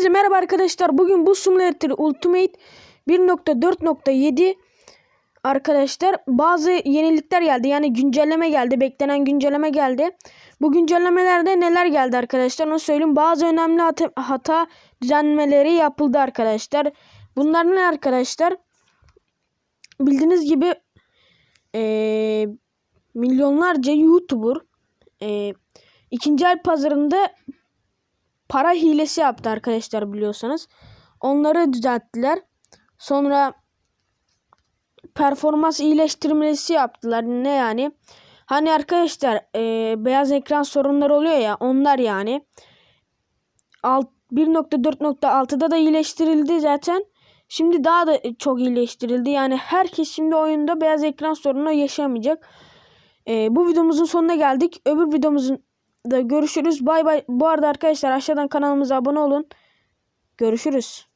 Hepinize merhaba arkadaşlar. Bugün bu Simulator Ultimate 1.4.7 arkadaşlar bazı yenilikler geldi. Yani güncelleme geldi. Beklenen güncelleme geldi. Bu güncellemelerde neler geldi arkadaşlar onu söyleyeyim. Bazı önemli hata, hata düzenlemeleri yapıldı arkadaşlar. Bunlar ne arkadaşlar? Bildiğiniz gibi eee, milyonlarca YouTuber eee, ikinci el pazarında para hilesi yaptı arkadaşlar biliyorsanız. Onları düzelttiler. Sonra performans iyileştirmesi yaptılar. Ne yani? Hani arkadaşlar e, beyaz ekran sorunları oluyor ya onlar yani. Alt- 1.4.6'da da iyileştirildi zaten. Şimdi daha da çok iyileştirildi. Yani herkes şimdi oyunda beyaz ekran sorunu yaşamayacak. E, bu videomuzun sonuna geldik. Öbür videomuzun da görüşürüz. Bay bay. Bu arada arkadaşlar aşağıdan kanalımıza abone olun. Görüşürüz.